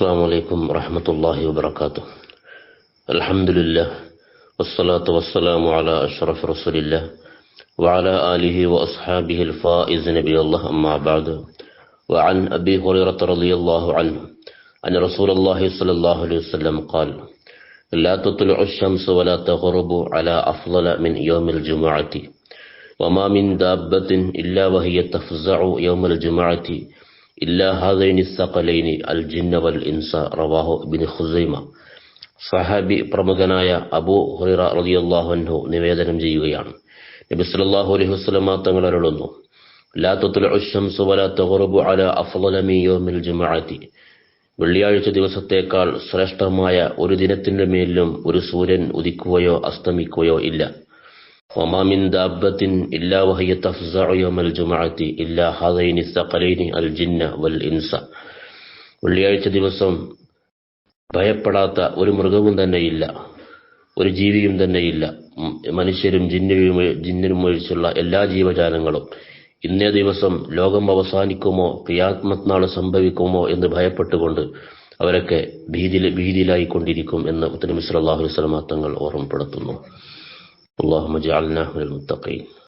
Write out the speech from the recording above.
السلام عليكم ورحمة الله وبركاته الحمد لله والصلاة والسلام على أشرف رسول الله وعلى آله وأصحابه الفائز نبي الله أما بعد وعن أبي هريرة رضي الله عنه أن رسول الله صلى الله عليه وسلم قال لا تطلع الشمس ولا تغرب على أفضل من يوم الجمعة وما من دابة إلا وهي تفزع يوم الجمعة ഇല്ലാഹാദൈനി അൽ ജിന്നവൽ ഇൻസ റവാഹു bin Khuzaima സഹാബി പ്രമുഖനായ അബു ഹുറ റലിയല്ലാഹുൻഹു നിവേദനം ചെയ്യുകയാണ്. നബി സല്ലല്ലാഹു അലൈഹി വസല്ലം തങ്ങൾ അരുളുന്നു. ലാ തത്ലഉ ശംസു വലാ തഗറബു അലാ അഫ്ളല മിൻ യൗമിൽ ജുമുഅത്തി. വെള്ളിയാഴ്ച ദിവസത്തേക്കാൾ ശ്രേഷ്ഠമായ ഒരു ദിനത്തിന്റെ മേലും ഒരു സൂര്യൻ ഉദിക്കുകയോ അസ്തമിക്കുകയോ ഇല്ല. وما من دابة إلا وهي تفزع يوم الجمعة إلا هذين الثقلين الجن والإنس വെള്ളിയാഴ്ച ദിവസം ഭയപ്പെടാത്ത ഒരു മൃഗവും തന്നെയില്ല ഒരു ജീവിയും തന്നെയില്ല ഉം, മനുഷ്യരും ജിന്നിനും ജിന്നിനും ഒഴിച്ചുള്ള എല്ലാ ജീവജാലങ്ങളും ഇന്നേ ദിവസം ലോകം അവസാനിക്കുമോ ക്രിയാത്മത് നാൾ സംഭവിക്കുമോ എന്ന് ഭയപ്പെട്ടുകൊണ്ട് അവരൊക്കെ ഭീതിയിൽ ഭീതിയിലായിക്കൊണ്ടിരിക്കും എന്ന് ഉത്തരമിസ് അള്ളാഹു വസ്ലമ തങ്ങൾ ഓർമ്മപ്പെടുത്തുന്നു اللهم اجعلنا من المتقين.